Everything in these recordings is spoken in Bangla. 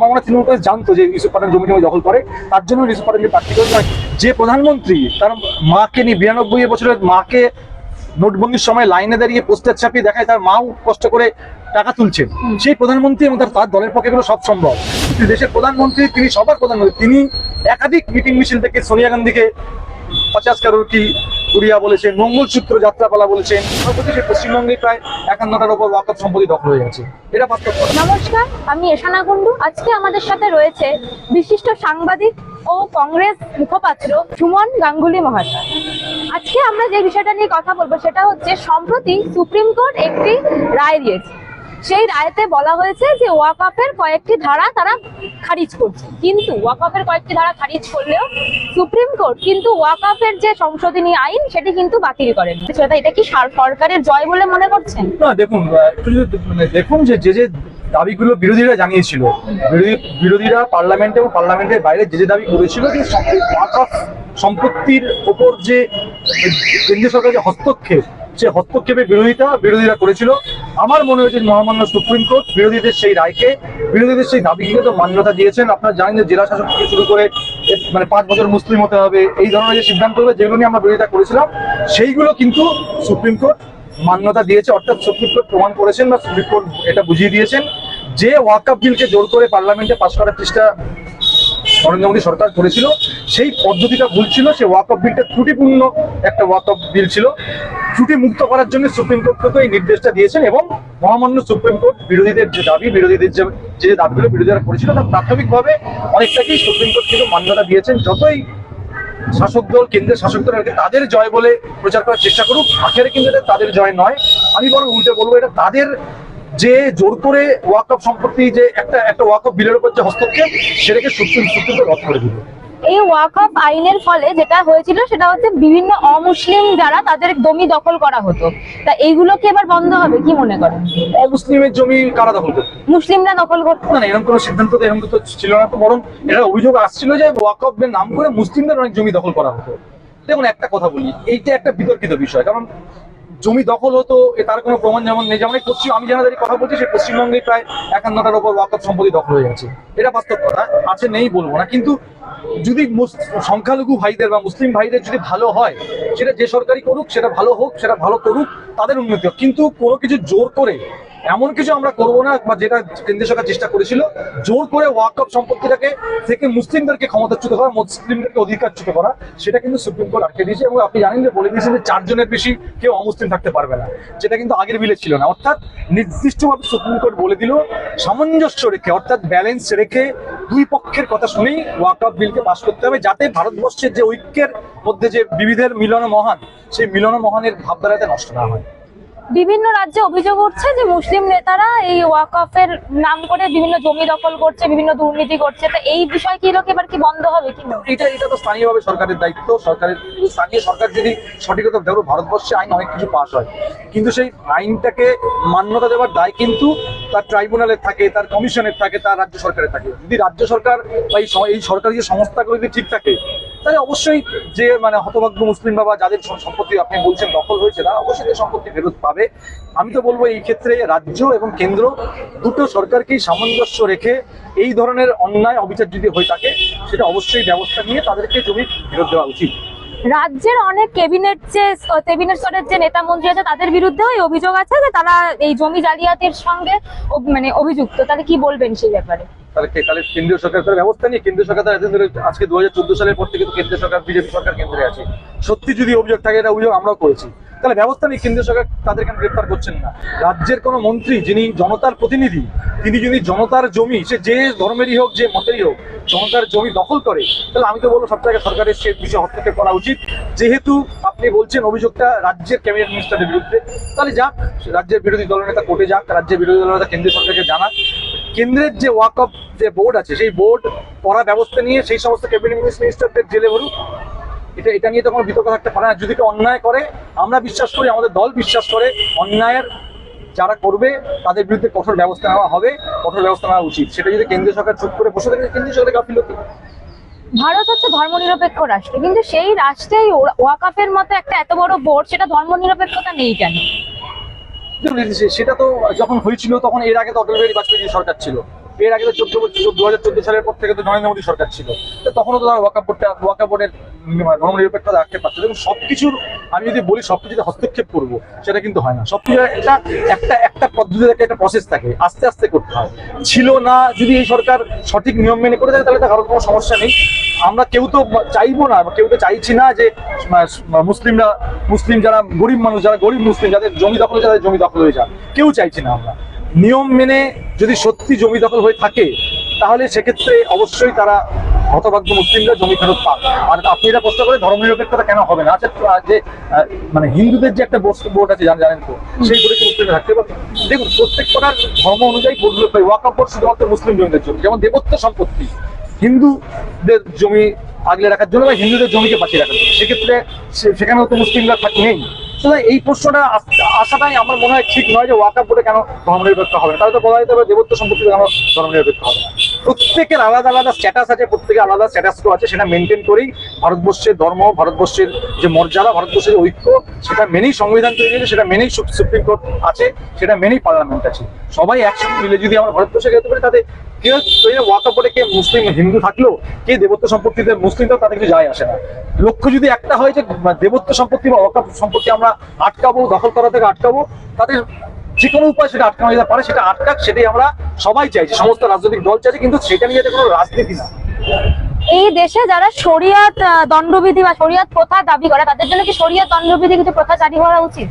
আমার মনে তৃণমূল কংগ্রেস জানতো যে ইউসুফ পাঠান জমি জমি দখল করে তার জন্য ইউসুফ পাঠানকে প্রার্থী করে। যে প্রধানমন্ত্রী তার মাকে নিয়ে বিরানব্বই বছরের মাকে নোটবন্দির সময় লাইনে দাঁড়িয়ে পোস্টার ছাপিয়ে দেখায় তার মাও কষ্ট করে টাকা তুলছেন। সেই প্রধানমন্ত্রী এবং তার দলের পক্ষে এগুলো সব সম্ভব। দেশের প্রধানমন্ত্রী তিনি সবার প্রধানমন্ত্রী তিনি একাধিক মিটিং মিছিল থেকে সোনিয়া গান্ধীকে পঞ্চাশ কারোটি উড়িয়া বলেছেন, মঙ্গলসূত্র যাত্রাপালা বলেছেন পশ্চিমবঙ্গে প্রায় একান্নটার উপর ওয়াকফ সম্পত্তি দখল হয়ে গেছে। এটা বাস্তব নমস্কার, আমি এশানা কুন্ডু আজকে আমাদের সাথে রয়েছে বিশিষ্ট সাংবাদিক ও কংগ্রেস মুখপাত্র সুমন গাঙ্গুলি মহাশয়। আজকে আমরা যে বিষয়টা নিয়ে কথা বলব, সেটা হচ্ছে সম্প্রতি সুপ্রিম কোর্ট একটি রায় দিয়েছে। সেই রায়তে বলা হয়েছে যে ওয়াকফের কয়েকটি ধারা তারা খারিজ করছে। কিন্তু ওয়াকফের কয়েকটি ধারা খারিজ করলেও সুপ্রিম কোর্ট কিন্তু ওয়াকফের যে সংশোধনী আইন, সেটি কিন্তু বাতিল করেন। এটা কি সার- সরকারের জয় বলে মনে করছেন? না, দেখুন মানে দেখুন যে যে দাবিগুলো বিরোধীরা জানিয়েছিল, বিরোধী বিরোধীরা পার্লামেন্টে এবং পার্লামেন্টের বাইরে যে যে দাবি করেছিল যে সম্পত্তির ওপর যে কেন্দ্রীয় সরকারের যে হস্তক্ষেপ সে হস্তক্ষেপের বিরোধিতা, বিরোধীরা করেছিল। আমার মনে হয়েছে মহামান্য সুপ্রিম কোর্ট বিরোধীদের সেই রায়কে, বিরোধীদের সেই দাবিকে তো মান্যতা দিয়েছেন। আপনারা জানেন যে জেলা শাসক থেকে শুরু করে মানে পাঁচ বছর মুসলিম হতে হবে, এই ধরনের যে সিদ্ধান্তগুলো যেগুলো নিয়ে আমরা বিরোধিতা করেছিলাম, সেইগুলো কিন্তু সুপ্রিম কোর্ট মান্যতা দিয়েছে। অর্থাৎ সুপ্রিম কোর্ট প্রমাণ করেছেন বা সুপ্রিম কোর্ট এটা বুঝিয়ে দিয়েছেন যে ওয়াকআপ বিলকে জোর করে পার্লামেন্টে পাশ করার চেষ্টা নরেন্দ্র সরকার করেছিল, সেই পদ্ধতিটা ভুল ছিল, সেই অফ বিলটা ত্রুটিপূর্ণ একটা ওয়াকআপ বিল ছিল। ত্রুটি মুক্ত করার জন্য সুপ্রিম কোর্ট তো এই নির্দেশটা দিয়েছেন এবং মহামান্য সুপ্রিম কোর্ট বিরোধীদের যে দাবি, বিরোধীদের যে যে দাবিগুলো বিরোধীরা করেছিল তার প্রাথমিকভাবে অনেকটাকেই সুপ্রিম কোর্ট কিন্তু মান্যতা দিয়েছেন। যতই শাসক দল, কেন্দ্রের শাসক দল তাদের জয় বলে প্রচার করার চেষ্টা করুক আখেরে কিন্তু এটা তাদের জয় নয়। আমি বরং উল্টে বলব, এটা তাদের যে জোর করে ওয়াকআপ সম্পত্তি যে একটা একটা ওয়াকআপ বিলের উপর যে হস্তক্ষেপ সেটাকে সুপ্রিম সুপ্রিম রদ করে দিল। এই ওয়াকফ আইনের ফলে যেটা হয়েছিল সেটা হচ্ছে বিভিন্ন অমুসলিম যারা তাদের জমি দখল করা হতো। তা এইগুলো কি এবার বন্ধ হবে কি মনে করেন? অমুসলিমের জমি কারা দখল করতো? মুসলিমরা দখল করতো। না এরকম কোনো সিদ্ধান্ত তো এরকম তো ছিল না তো বরং এটা অভিযোগ আসছিল যে ওয়াকফের নাম করে মুসলিমদের অনেক জমি দখল করা হতো। দেখুন একটা কথা বলি এইটা একটা বিতর্কিত বিষয় কারণ জমি দখল হতো তার কোনো প্রমাণ যেমন নেই। যেমন পশ্চিম আমি যারা কথা বলছি, সে পশ্চিমবঙ্গে প্রায় একান্নটার ওপর ওয়াকফ সম্পত্তি দখল হয়ে গেছে। এটা বাস্তব কথা, আছে নেই বলব না। কিন্তু যদি সংখ্যালঘু ভাইদের বা মুসলিম ভাইদের যদি ভালো হয়, সেটা যে সরকারি করুক, সেটা ভালো হোক, সেটা ভালো করুক, তাদের উন্নতি হোক। কিন্তু কোনো কিছু জোর করে এমন কিছু আমরা করব না বা যেটা কেন্দ্রীয় সরকার চেষ্টা করেছিল, জোর করে ওয়াকআপ সম্পত্তিটাকে থেকে মুসলিমদেরকে ক্ষমতাচ্যুত করা, মুসলিমদেরকে অধিকারচ্যুত করা, সেটা কিন্তু সুপ্রিম কোর্ট আটকে দিয়েছে এবং আপনি জানেন যে বলে দিয়েছেন যে চারজনের বেশি কেউ অমুসলিম থাকতে পারবে না। যেটা কিন্তু আগের বিলে ছিল না। অর্থাৎ নির্দিষ্টভাবে সুপ্রিম কোর্ট বলে দিল, সামঞ্জস্য রেখে, অর্থাৎ ব্যালেন্স রেখে দুই পক্ষের কথা শুনেই ওয়াকআপ বিলকে পাশ করতে হবে, যাতে ভারতবর্ষের যে ঐক্যের মধ্যে যে বিবিধের মিলন মহান, সেই মিলন মহানের ভাবধারাতে নষ্ট না হয়। বিভিন্ন রাজ্যে অভিযোগ উঠছে যে মুসলিম নেতারা এই ওয়াকফের নাম করে বিভিন্ন জমি দখল করছে, বিভিন্ন দুর্নীতি করছে। তো এই বিষয় কি লোক এবার কি বন্ধ হবে কি এটা এটা তো স্থানীয়ভাবে সরকারের দায়িত্ব। সরকারের, স্থানীয় সরকার যদি সঠিকতা ধরো, ভারতবর্ষে আইন অনেক কিছু পাস হয়। কিন্তু সেই আইনটাকে মান্যতা দেওয়ার দায় কিন্তু তার ট্রাইব্যুনালের থাকে, তার কমিশনের থাকে, তার রাজ্য সরকারের থাকে। যদি রাজ্য সরকার বা এই সরকারি যে সংস্থাগুলো যদি ঠিক থাকে, তাহলে অবশ্যই যে মানে হতভাগ্য মুসলিম বাবা, যাদের সম্পত্তি আপনি বলছেন দখল হয়েছে, তারা অবশ্যই সম্পত্তি ফেরত পাবে। আমি তো বলব এই ক্ষেত্রে রাজ্য এবং কেন্দ্র দুটো সরকারকেই সামঞ্জস্য রেখে এই ধরনের অন্যায় অবিচার যদি হয়ে থাকে সেটা অবশ্যই ব্যবস্থা নিয়ে তাদেরকে জমি ফেরত দেওয়া উচিত। রাজ্যের অনেক ক্যাবিনেট যে ক্যাবিনেট স্তরের যে নেতা মন্ত্রী আছে তাদের বিরুদ্ধেও এই অভিযোগ আছে যে তারা এই জমি জালিয়াতির সঙ্গে মানে অভিযুক্ত। তাহলে কি বলবেন সেই ব্যাপারে? তাহলে তাহলে কেন্দ্রীয় সরকার তার ব্যবস্থা নিয়ে কেন্দ্রীয় সরকার তো এতদিন ধরে আজকে দু হাজার চোদ্দ সালের পর থেকে তো কেন্দ্রীয় সরকার বিজেপি সরকার কেন্দ্রে আছে। সত্যি যদি অভিযোগ থাকে এটা অভিযোগ আমরাও করেছি। তাহলে ব্যবস্থা নিয়ে কেন্দ্রীয় সরকার তাদের কেন গ্রেপ্তার করছেন না? রাজ্যের কোনো মন্ত্রী যিনি জনতার প্রতিনিধি, তিনি যদি জনতার জমি, সে যে ধর্মেরই হোক, যে মতেরই হোক, জনতার জমি দখল করে, তাহলে আমি তো বলব সব জায়গায় সরকারের সে বিষয়ে হস্তক্ষেপ করা উচিত। যেহেতু আপনি বলছেন অভিযোগটা রাজ্যের ক্যাবিনেট মিনিস্টারের বিরুদ্ধে, তাহলে যাক, রাজ্যের বিরোধী দলের দলনেতা কোর্টে যাক, রাজ্যের বিরোধী দলনেতা কেন্দ্রীয় সরকারকে জানাক। কেন্দ্রের যে ওয়াক অফ যে বোর্ড আছে, সেই বোর্ড করা ব্যবস্থা নিয়ে সেই সমস্ত ক্যাবিনেট মিনিস্টারদের জেলে ভরুক। এটা এটা নিয়ে তো কোনো বিতর্ক থাকতে পারে না। যদি কেউ অন্যায় করে আমরা বিশ্বাস করি আমাদের দল বিশ্বাস করে অন্যায়ের যারা করবে তাদের বিরুদ্ধে কঠোর ব্যবস্থা নেওয়া হবে কঠোর ব্যবস্থা নেওয়া উচিত। সেটা যদি কেন্দ্রীয় সরকার চুপ করে বসে থাকে কেন্দ্রীয় সরকার গাফিলতি ভারত হচ্ছে ধর্মনিরপেক্ষ রাষ্ট্র কিন্তু সেই রাষ্ট্রেই ওয়াকাফের মতো একটা এত বড় বোর্ড সেটা ধর্মনিরপেক্ষতা নেই কেন? সেটা তো যখন হয়েছিল তখন এর আগে তো অটল বিহারী বাজপেয়ী সরকার ছিল এর আগে তো চোদ্দ দু হাজার চোদ্দ সালের পর থেকে তো নরেন্দ্র মোদী সরকার ছিল। তখনও তো তারা ওয়াকা বোর্ডটা ওয়াকা বোর্ডের ধর্ম নিরপেক্ষতা রাখতে পারছে এবং সবকিছুর, আমি যদি বলি, সবকিছুতে হস্তক্ষেপ করব, সেটা কিন্তু হয় না। সবকিছু একটা একটা একটা পদ্ধতি থাকে একটা প্রসেস থাকে, আস্তে আস্তে করতে হয়। ছিল না, যদি এই সরকার সঠিক নিয়ম মেনে করে দেয় তাহলে তো কারোর কোনো সমস্যা নেই। আমরা কেউ তো চাইব না, কেউ তো চাইছি না যে মুসলিমরা, মুসলিম যারা গরিব মানুষ, যারা গরিব মুসলিম, যাদের জমি দখল যাদের জমি দখল হয়ে যান কেউ চাইছি না আমরা। নিয়ম মেনে যদি সত্যি জমি দখল হয়ে থাকে, তাহলে সেক্ষেত্রে অবশ্যই তারা হতভাগ্য মুসলিমরা জমি ফেরত পান আর আপনি এটা প্রশ্ন করে ধর্মনিরপেক্ষতা কেন হবে না? আচ্ছা যে মানে হিন্দুদের যে একটা বোর্ড আছে জান- জানেন তো, সেই বোর্ডে কি মুসলিমরা থাকতে পারবে? দেখুন, প্রত্যেক কটার ধর্ম অনুযায়ী বোর্ড ওয়াকাপ বোর্ড শুধুমাত্র মুসলিম জমিদের জন্য। যেমন দেবত্ব সম্পত্তি। হিন্দুদের জমি আগলে রাখার জন্য বা হিন্দুদের জমিকে বাঁচিয়ে রাখার জন্য। সেক্ষেত্রে সেখানেও তো মুসলিমরা থাক নেই সুতরাং এই প্রশ্নটা আস- আসাটাই আমার মনে হয় ঠিক নয় যে ওয়াকাপ বোর্ডে কেন ধর্মনিরপেক্ষ হবে তাহলে তো বলা যেতে পারে দেবত্ব সম্পত্তি কেন ধর্মনিরপেক্ষ হবে না। প্রত্যেকের আলাদা আলাদা স্ট্যাটাস আছে, প্রত্যেকের আলাদা স্ট্যাটাস আছে, সেটা মেনটেন করেই ভারতবর্ষের ধর্ম, ভারতবর্ষের যে মর্যাদা, ভারতবর্ষের ঐক্য, সেটা মেনেই সংবিধান তৈরি হয়েছে, সেটা মেনেই সুপ্রিম কোর্ট আছে, সেটা মেনেই পার্লামেন্ট আছে। সবাই একসঙ্গে মিলে যদি আমরা ভারতবর্ষে যেতে পারি, তাতে কেউ ওয়াকা পরে কে মুসলিম, হিন্দু থাকলেও, কে দেবত্ব সম্পত্তিতে মুসলিমটাও তাদের কিছু যায় আসে না। লক্ষ্য যদি একটা হয় যে, দেবত্ব সম্পত্তি বা ওয়াকাপ সম্পত্তি আমরা আটকাবো, দখল করা থেকে আটকাবো। তাদের যে কোনো উপায় সেটা আটকানো যেতে পারে, সেটা আটকাক, সেটাই আমরা সবাই চাইছি, সমস্ত রাজনৈতিক দল চাইছে, কিন্তু সেটা নিয়ে কোনো রাজনীতি না। এই দেশে যারা শরিয়াত দণ্ডবিধি বা শরিয়াত প্রথা দাবি করে, তাদের জন্য কি শরিয়াত, দণ্ডবিধি কিছু প্রথা জারি হওয়া উচিত?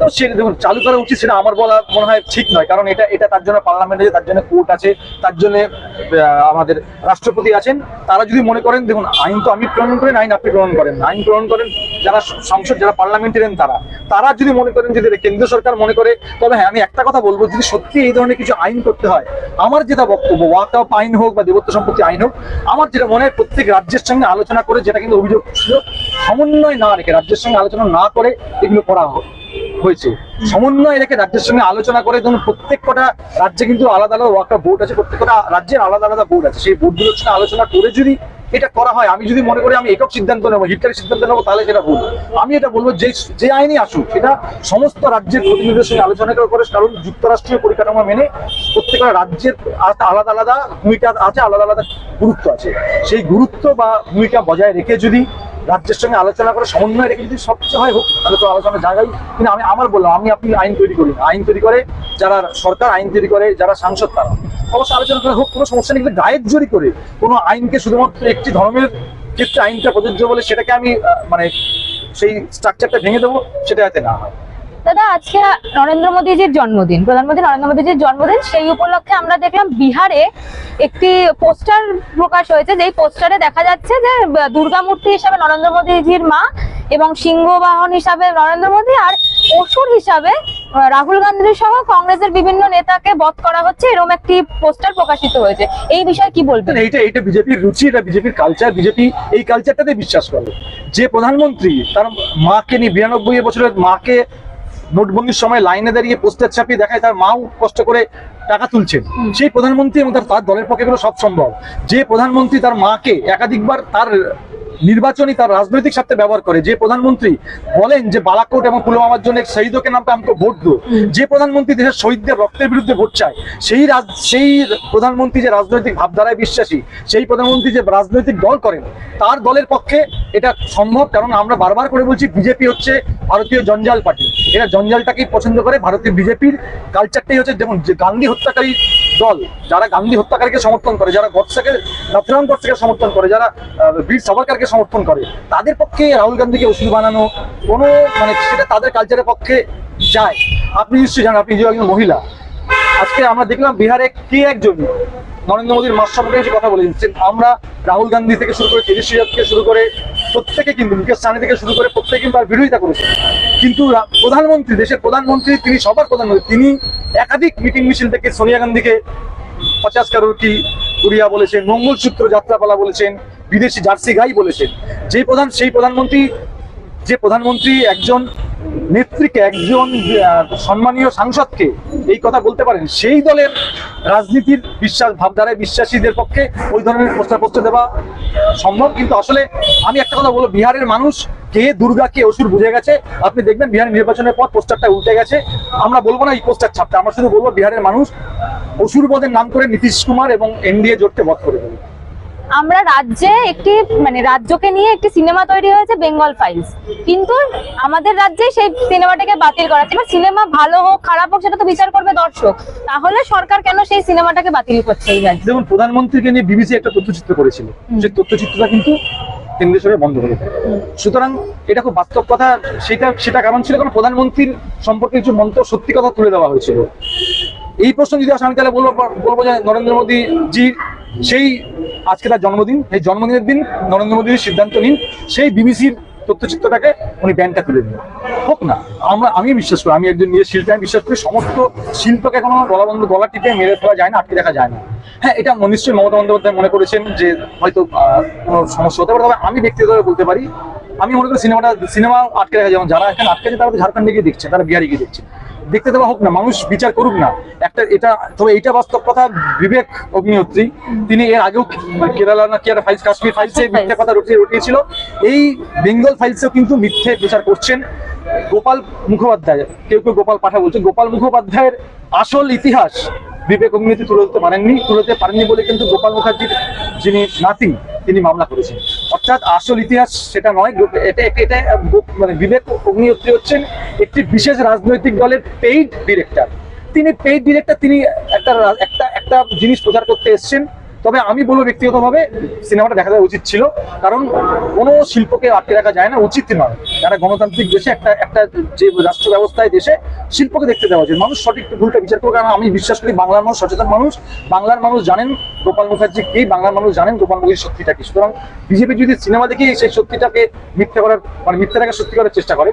তো সেটা দেখুন, চালু করা উচিত সেটা আমার বলা মনে হয় ঠিক নয়। কারণ এটা এটা তার জন্য পার্লামেন্ট আছে, তার জন্য কোর্ট আছে, তার জন্য আমাদের রাষ্ট্রপতি আছেন। তারা যদি মনে করেন, দেখুন, আইন তো আমি প্রণয়ন করেন আইন আপনি প্রণয়ন করেন। আইন প্রণয়ন করেন, যারা সংসদ, যারা পার্লামেন্টারিয়ান তারা। তারা যদি মনে করেন যদি কেন্দ্র সরকার মনে করে, তবে হ্যাঁ আমি একটা কথা বলব, যদি সত্যি এই ধরনের কিছু আইন করতে হয়, আমার যেটা বক্তব্য, ওয়াক আপ আইন হোক বা দেবত্ব সম্পত্তি আইন হোক, আমার যেটা মনে হয় প্রত্যেক রাজ্যের সঙ্গে আলোচনা করে যেটা কিন্তু অভিযোগ ছিল, সমন্বয় না রেখে, রাজ্যের সঙ্গে আলোচনা না করে এগুলো করা হোক। হয়েছে। সমন্বয় রেখে রাজ্যের সঙ্গে আলোচনা করে ধরুন প্রত্যেক কটা রাজ্যে কিন্তু আলাদা আলাদা ওয়াকা বোর্ড আছে, প্রত্যেক কটা রাজ্যের আলাদা আলাদা বোর্ড আছে। সেই বোর্ডগুলোর সঙ্গে আলোচনা করে যদি এটা করা হয়, আমি যদি মনে করি আমি একক সিদ্ধান্ত নেব হিটকারি সিদ্ধান্ত নেব, তাহলে সেটা ভুল। আমি এটা বলব যে যে আইনই আসুক, সেটা সমস্ত রাজ্যের প্রতিনিধিদের সঙ্গে আলোচনা করে, কারণ যুক্তরাষ্ট্রীয় পরিকাঠামো মেনে প্রত্যেকটা রাজ্যের আলাদা আলাদা ভূমিকা আছে, আলাদা আলাদা গুরুত্ব আছে। সেই গুরুত্ব বা ভূমিকা বজায় রেখে যদি রাজ্যের সঙ্গে আলোচনা করে সমন্বয় রেখে যদি সবচেয়ে হয়, হোক, তাহলে তো আলোচনার জায়গায় কিন্তু আমি, আমার বললাম, আমি আপনি আইন তৈরি করি আইন তৈরি করে যারা সরকার আইন তৈরি করে, যারা সাংসদ তারা। অবশ্য আলোচনা করে হোক, কোনো সমস্যা নেই, কিন্তু গায়ের জোরি করে। কোনো আইনকে শুধুমাত্র একটি ধর্মের ক্ষেত্রে আইনটা প্রযোজ্য বলে সেটাকে আমি মানে সেই স্ট্রাকচারটা ভেঙে দেবো, সেটা যাতে না হয়। দাদা, আজকে নরেন্দ্র মোদীজির জন্মদিন, প্রধানমন্ত্রী নরেন্দ্র মোদীজির জন্মদিন। সেই উপলক্ষে আমরা দেখলাম বিহারে একটি পোস্টার প্রকাশ হয়েছে, যেই পোস্টারে দেখা যাচ্ছে যে দুর্গা মূর্তি হিসাবে নরেন্দ্র মোদীজির মা এবং সিংহবাহন হিসাবে নরেন্দ্র মোদী আর অসুর হিসাবে রাহুল গান্ধী সহ কংগ্রেসের বিভিন্ন নেতাকে বধ করা হচ্ছে এরকম একটি পোস্টার প্রকাশিত হয়েছে। এই বিষয়ে কি বলবেন? এইটা এইটা বিজেপির রুচি, এটা বিজেপির কালচার বিজেপি এই কালচারটাতে বিশ্বাস করে। যে প্রধানমন্ত্রী, তার মাকে নিয়ে বিরানব্বই বছরের মাকে নোটবন্দির সময় লাইনে দাঁড়িয়ে পোস্টার ছাপিয়ে দেখায় তার মাও কষ্ট করে টাকা তুলছেন। সেই প্রধানমন্ত্রী এবং তার তার দলের পক্ষে এগুলো সব সম্ভব। যে প্রধানমন্ত্রী তার মাকে একাধিকবার তার নির্বাচনী তার রাজনৈতিক স্বার্থে ব্যবহার করে। যে প্রধানমন্ত্রী বলেন যে বালাকোট এবং পুলওয়ামার জন্য শহীদকে নামতে আমাকে ভোট দো যে প্রধানমন্ত্রী দেশের শহীদদের রক্তের বিরুদ্ধে ভোট চায়, সেই সেই প্রধানমন্ত্রী যে রাজনৈতিক ভাবধারায় বিশ্বাসী, সেই প্রধানমন্ত্রী যে রাজনৈতিক দল করেন, তার দলের পক্ষে এটা সম্ভব, কারণ আমরা বারবার করে বলছি বিজেপি হচ্ছে ভারতীয় জঞ্জাল পার্টি। এরা জঞ্জালটাকেই পছন্দ করে, ভারতীয় বিজেপির কালচারটাই হচ্ছে যেমন গান্ধী হত্যাকারী দল, যারা গান্ধী হত্যাকারীকে সমর্থন করে, যারা গডসেকে, নাথুরাম গডসেকে সমর্থন করে, যারা বীর সাভারকারকে সমর্থন করে, তাদের পক্ষে রাহুল গান্ধীকে ওষুধ বানানো কোনো মানে সেটা তাদের কালচারের পক্ষে যায়। আপনি নিশ্চয়ই জানেন, আপনি একজন মহিলা। আজকে আমরা দেখলাম বিহারে কে একজন? নরেন্দ্র মোদীর মাস সম্পর্কে কথা বলেছেন। আমরা রাহুল গান্ধী থেকে শুরু করে তেজস্বী থেকে শুরু করে প্রত্যেকে কিন্তু মুকেশ সানি থেকে শুরু করে প্রত্যেকে কিন্তু আর বিরোধিতা করেছে। কিন্তু প্রধানমন্ত্রী, দেশের প্রধানমন্ত্রী, তিনি সবার প্রধানমন্ত্রী, তিনি একাধিক মিটিং মিছিল থেকে সোনিয়া গান্ধীকে পঞ্চাশ কারোর কি উড়িয়া বলেছেন, মঙ্গলসূত্র যাত্রাপালা বলেছেন, বিদেশি জার্সি গাই বলেছেন। যে প্রধান সেই প্রধানমন্ত্রী যে প্রধানমন্ত্রী একজন নেত্রীকে, একজন সম্মানীয় সাংসদকে এই কথা বলতে পারেন, সেই দলের রাজনীতির বিশ্বাস, ভাবধারায় বিশ্বাসীদের পক্ষে ওই ধরনের পোস্টার দেওয়া সম্ভব। কিন্তু আসলে আমি একটা কথা বলব, বিহারের মানুষ কে, দুর্গা কে, অসুর বুঝে গেছে। আপনি দেখবেন বিহারের নির্বাচনের পর পোস্টারটা উল্টে গেছে। আমরা বলব না এই পোস্টার ছাপতে, আমরা শুধু বলব বিহারের মানুষ অসুর বধের নাম করে নীতিশ কুমার এবং এনডিএ জোটকে বধ করে দেবে। আমরা রাজ্যে একটি মানে রাজ্যকে নিয়ে একটি সিনেমা তৈরি হয়েছে বেঙ্গল ফাইলস। কিন্তু আমাদের রাজ্যে সেই সিনেমাটাকে বাতিল করা হচ্ছে এবার সিনেমা ভালো হোক খারাপ হোক সেটা তো বিচার করবে দর্শক। তাহলে সরকার কেন সেই সিনেমাটাকে বাতিল করছে এই রাজ্যে? যেমন প্রধানমন্ত্রীকে নিয়ে বিবিসি একটা তথ্যচিত্র করেছিল। সেই তথ্যচিত্রটা কিন্তু কেন্দ্রীয় সরকার বন্ধ করে দেয় সুতরাং এটা খুব বাস্তব কথা। সেটা সেটা কারণ ছিল কারণ প্রধানমন্ত্রীর সম্পর্কে কিছু মন্তব্য সত্যি কথা তুলে দেওয়া হয়েছিল। এই প্রশ্ন যদি আসে, আমি তাহলে বলব বলব যে নরেন্দ্র মোদী জি সেই আজকে তার জন্মদিন এই জন্মদিনের দিন নরেন্দ্র মোদীর সিদ্ধান্ত নিন, সেই বিবিসির তথ্যচিত্রটাকে উনি ব্যানটা তুলে দিন হোক না, আমরা আমি বিশ্বাস করি, আমি একজন নিজের শিল্পে, আমি বিশ্বাস করি সমস্ত শিল্পকে কোনো গলা বন্ধ, গলা টিপে মেরে ফেলা যায় না, আটকে দেখা যায় না। হ্যাঁ এটা নিশ্চয়ই মমতা বন্দ্যোপাধ্যায় মনে করেছেন যে হয়তো কোনো সমস্যা হতে পারে, তবে আমি ব্যক্তিগতভাবে বলতে পারি, আমি মনে করি সিনেমাটা, সিনেমা আটকে রাখা যেমন যারা এখানে আটকে আছে, তারা তো ঝাড়খণ্ডে গিয়ে দেখছে, তারা বিহারে গিয়ে দেখছে। দেখতে দেওয়া হোক না মানুষ বিচার করুক না। একটা এটা তবে এটা বাস্তব কথা বিবেক অগ্নিহোত্রী তিনি এর আগেও কেরালা না কি একটা ফাইলস কাশ্মীর ফাইলসে মিথ্যে কথা রটিয়ে রটিয়েছিল। এই বেঙ্গল ফাইলসেও কিন্তু মিথ্যে বিচার করছেন গোপাল মুখোপাধ্যায়। কেউ কেউ গোপাল পাঠা বলছেন গোপাল মুখোপাধ্যায়ের আসল ইতিহাস বিবেক অগ্নিতে তুলে ধরতে পারেননি তুলে দিতে পারেননি বলে কিন্তু গোপাল মুখার্জির যিনি নাতি, তিনি মামলা করেছেন। অর্থাৎ আসল ইতিহাস সেটা নয় এটা এটা মানে বিবেক অগ্নিহোত্রী হচ্ছেন একটি বিশেষ রাজনৈতিক দলের পেইড ডিরেক্টর তিনি পেইড ডিরেক্টর তিনি একটা একটা একটা জিনিস প্রচার করতে এসেছেন তবে আমি বলব ব্যক্তিগতভাবে সিনেমাটা দেখা দেওয়া উচিত ছিল, কারণ কোনো শিল্পকে আটকে রাখা যায় না, উচিত নয়। যারা গণতান্ত্রিক দেশে, একটা একটা যে রাষ্ট্র ব্যবস্থায় দেশে শিল্পকে দেখতে দেওয়া উচিত। মানুষ সঠিক ভুলটা বিচার করবে কারণ আমি বিশ্বাস করি বাংলার মানুষ সচেতন মানুষ। বাংলার মানুষ জানেন গোপাল মুখার্জি কি, বাংলার মানুষ জানেন গোপাল মুখার্জির সত্যিটা কি। সুতরাং বিজেপি যদি সিনেমা দেখে সেই সত্যিটাকে মিথ্যা করার মানে মিথ্যাটাকে সত্যি করার চেষ্টা করে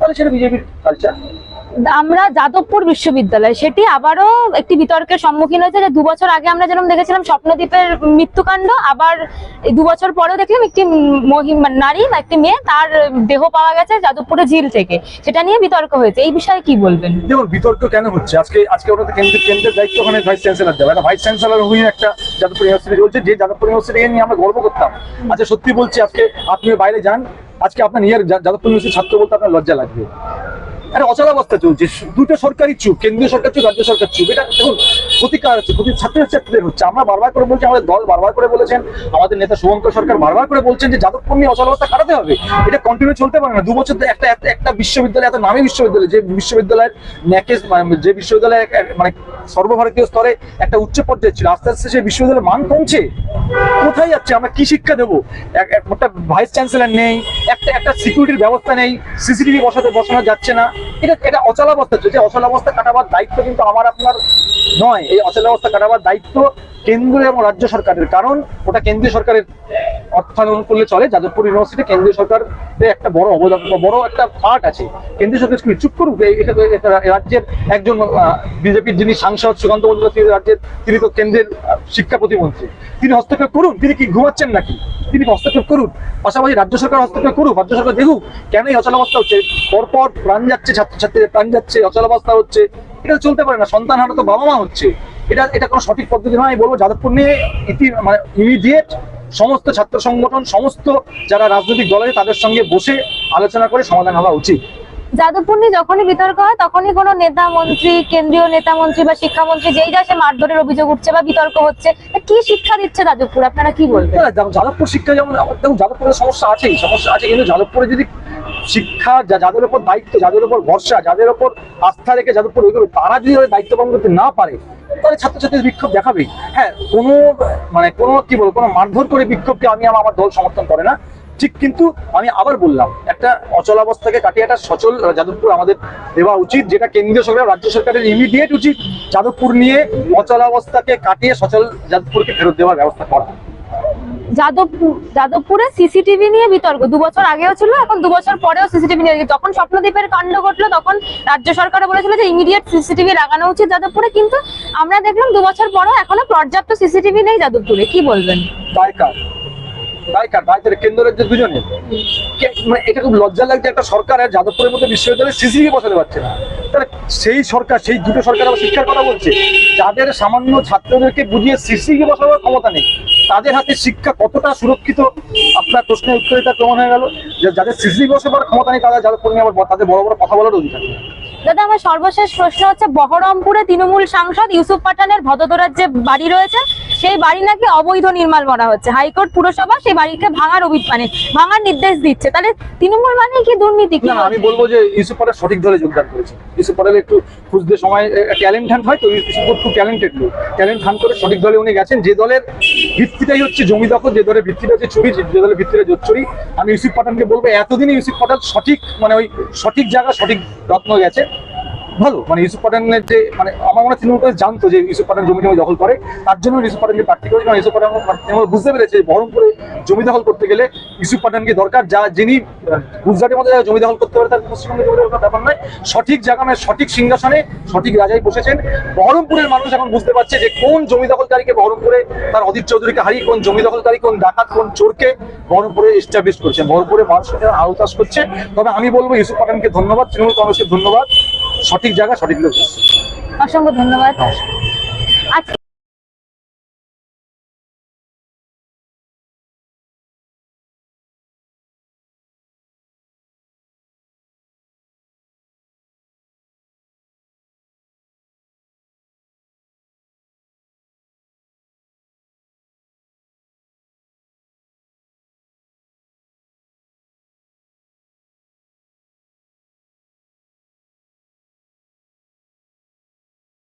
তাহলে সেটা বিজেপির কালচার আমরা যাদবপুর বিশ্ববিদ্যালয় সেটি আবারও একটি বিতর্কের সম্মুখীন হয়েছে যে দু বছর আগে আমরা যেরকম দেখেছিলাম স্বপ্নদ্বীপের মৃত্যুকাণ্ড আবার এই দু বছর পরেও দেখলাম একটি মহিলা নারী বা একটি মেয়ে তার দেহ পাওয়া গেছে যাদবপুরের ঝিল থেকে। সেটা নিয়ে বিতর্ক হয়েছে। এই বিষয়ে কি বলবেন? দেখুন বিতর্ক কেন হচ্ছে? আজকে আজকে ওটা তো কেন্দ্রের কেন্দ্রের দায়িত্ব ওখানে ভাইস চ্যান্সেলর দেবে একটা ভাইস চ্যান্সেলর হয়ে একটা যাদবপুর ইউনিভার্সিটি চলছে যে যাদবপুর ইউনিভার্সিটি নিয়ে আমরা গর্ব করতাম। আচ্ছা সত্যি বলছি আজকে আপনি বাইরে যান আজকে আপনার নিজের যাদবপুর ইউনিভার্সিটির ছাত্র বলতে আপনার লজ্জা লাগবে। একটা অচলাবস্থা চলছে। দুটো সরকারি চুপ, কেন্দ্রীয় সরকার চুপ, রাজ্য সরকার চুপ। এটা দেখুন ক্ষতি কার হচ্ছে, ক্ষতি ছাত্রছাত্রীদের হচ্ছে। আমরা বারবার করে বলছি, আমাদের দল বারবার করে বলেছেন, আমাদের নেতা শুভঙ্কর সরকার বারবার করে বলছেন যে যাদবপুর নিয়ে অচলাবস্থা কাটাতে হবে। এটা কন্টিনিউ চলতে পারে না। দু বছর একটা একটা- বিশ্ববিদ্যালয়, এত নামী বিশ্ববিদ্যালয়, যে বিশ্ববিদ্যালয়ের ন্যাকেজ যে বিশ্ববিদ্যালয় মানে সর্বভারতীয় স্তরে একটা উচ্চ পর্যায়ে ছিল, আস্তে আস্তে সেই বিশ্ববিদ্যালয়ের মান কমছে। কোথায় যাচ্ছে? আমরা কি শিক্ষা দেবো? এক- এক- একটা ভাইস চ্যান্সেলর নেই, একটা একটা সিকিউরিটির ব্যবস্থা নেই সিসিটিভি বসাতে বসানো যাচ্ছে না। এটা এটা অচলাবস্থা চলছে অচলাবস্থা কাটাবার দায়িত্ব কিন্তু আমার, আপনার নয়। এই অচলাবস্থা কাটাবার দায়িত্ব কেন্দ্র এবং রাজ্য সরকারের। কারণ ওটা কেন্দ্রীয় সরকারের অর্থায়ন করলে চলে। যাদবপুর ইউনিভার্সিটি কেন্দ্রীয় সরকার একটা বড় অবদান বড় একটা পার্ট আছে। কেন্দ্রীয় সরকার কি চুপ করুক? রাজ্যের একজন বিজেপির যিনি সাংসদ সুকান্ত মজুমদার রাজ্যের তিনি তো কেন্দ্রের শিক্ষা প্রতিমন্ত্রী। তিনি হস্তক্ষেপ করুন। তিনি কি ঘুমাচ্ছেন নাকি? তিনি হস্তক্ষেপ করুন? পাশাপাশি রাজ্য সরকার হস্তক্ষেপ করুক। রাজ্য সরকার দেখুক কেন এই অচলাবস্থা হচ্ছে। পরপর প্রাণ যাচ্ছে ছাত্রছাত্রীদের প্রাণ যাচ্ছে অচলাবস্থা হচ্ছে, এটা চলতে পারে না, সন্তান হারা তো বাবা মা হচ্ছে। এটা এটা কোনো সঠিক পদ্ধতি নয়, আমি বলব যাদবপুর নিয়ে ইতি মানে ইমিডিয়েট সমস্ত ছাত্র সংগঠন, সমস্ত যারা রাজনৈতিক দল আছে, তাদের সঙ্গে বসে আলোচনা করে সমাধান হওয়া উচিত। যাদবপুর নিয়ে যখনই বিতর্ক হয়, তখনই কোনো নেতা মন্ত্রী, কেন্দ্রীয় নেতা মন্ত্রী বা শিক্ষামন্ত্রী যেই যা সে মারধরের অভিযোগ উঠছে বা বিতর্ক হচ্ছে কি শিক্ষা দিচ্ছে যাদবপুর? আপনারা কি বলবেন? যাদবপুর শিক্ষা যেমন, দেখুন, যাদবপুরের সমস্যা আছেই, সমস্যা আছে, কিন্তু যাদবপুরে যদি শিক্ষা যা- যাদের উপর দায়িত্ব, যাদের উপর ভরসা, যাদের উপর আস্থা রেখে যাদবপুর এগোবে, তারা যদি দায়িত্ব পালন করতে না পারে, তাহলে ছাত্রছাত্রীদের বিক্ষোভ দেখাবেই। হ্যাঁ কোনো মানে কোনো, কি বলব, কোনো মারধর করে বিক্ষোভকে আমি আমার দল সমর্থন করে না। ঠিক কিন্তু আমি আবার বললাম একটা অচলাবস্থাকে কাটিয়ে একটা সচল যাদবপুর আমাদের দেওয়া উচিত যেটা কেন্দ্রীয় সরকার রাজ্য সরকারের ইমিডিয়েট উচিত যাদবপুর নিয়ে অচলাবস্থাকে কাটিয়ে সচল যাদবপুরকে ফেরত দেওয়ার ব্যবস্থা করা। যাদবপুর যাদবপুরে সিসিটিভি নিয়ে বিতর্ক। দু বছর আগেও ছিল এখন দু বছর পরেও সিসিটিভি নিয়ে যখন স্বপ্নদ্বীপের কাণ্ড ঘটলো তখন রাজ্য সরকার বলেছিল যে ইমিডিয়েট সিসিটিভি লাগানো উচিত যাদবপুরে কিন্তু আমরা দেখলাম দু বছর পরেও এখনও পর্যাপ্ত সিসিটিভি নেই যাদবপুরে। কি বলবেন? দায় কেন্দ্রের যে দুজনে মানে এটা খুব লজ্জা লাগছে একটা যাদবপুরের মধ্যে বিশ্ববিদ্যালয়ে বসাতে পারছে না তাহলে সেই সরকার, সেই দুটো সরকার আবার শিক্ষার কথা বলছে, যাদের সামান্য ছাত্রদেরকে বুঝিয়ে বসাবার ক্ষমতা নেই, তাদের হাতে শিক্ষা কতটা সুরক্ষিত আপনার প্রশ্নের উত্তরে তার প্রমাণ হয়ে গেল, যে যাদের সিসি বসাবার ক্ষমতা নেই, তারা যাদবপুর নিয়ে আবার তাদের বড় বড় কথা বলার অধিকার। দাদা, আমার সর্বশেষ প্রশ্ন হচ্ছে, বহরমপুরে তৃণমূল সাংসদ ইউসুফ পাঠানের ভদোদরার যে বাড়ি রয়েছে সেই বাড়ি নাকি অবৈধ নির্মাণ করা হচ্ছে। হাইকোর্ট পুরসভা সেই বাড়িকে ভাঙার অভি মানে ভাঙার নির্দেশ দিচ্ছে। তাহলে তৃণমূল মানে কি দুর্নীতি? কি আমি বলব যে ইউসুফ পাঠান সঠিক দলে যোগদান করেছে। ইউসুফ পাঠান একটু খুঁজতে সময় ট্যালেন্ট হান্ট হয় তো ইউসুফ খুব ট্যালেন্টেড লোক। ট্যালেন্ট হান্ট করে সঠিক দলে উনি গেছেন। যে দলের ভিত্তিটাই হচ্ছে জমি দখল যে দলের ভিত্তিটা হচ্ছে চুরি যে দলের ভিত্তিটা জোর চুরি আমি ইউসুফ পাঠানকে বলব এতদিনই ইউসুফ পাঠান সঠিক মানে ওই সঠিক জায়গা সঠিক রত্ন গেছে। ভালো? মানে ইউসুফ পাঠানের যে মানে আমার মনে তৃণমূল কংগ্রেস জানতো যে ইউসুফ পাঠান জমি জমি দখল করে, তার জন্য ইউসুফ পাঠানকে প্রার্থী করেছে। কারণ ইউসুফ পাঠান বুঝতে পেরেছে বহরমপুরে জমি দখল করতে গেলে ইউসুফ পাঠানকে দরকার। যা যিনি গুজরাটের মধ্যে জমি দখল করতে পারে, তার পশ্চিমবঙ্গে জমি দখল ব্যাপার নয়। সঠিক জায়গা মানে সঠিক সিংহাসনে সঠিক রাজাই বসেছেন। বহরমপুরের মানুষ এখন বুঝতে পারছে যে কোন জমি দখলকারীকে বহরমপুরে তার অধীর চৌধুরীকে হারিয়ে, কোন জমি দখলকারী, কোন ডাকাত, কোন চোরকে বহরমপুরে এস্টাবলিশ করছেন। বহরমপুরে মানুষ আওতাস করছে। তবে আমি বলব, ইউসুফ পাঠানকে ধন্যবাদ, তৃণমূল কংগ্রেসকে ধন্যবাদ। সঠিক জায়গা সঠিক লোক। অসংখ্য ধন্যবাদ।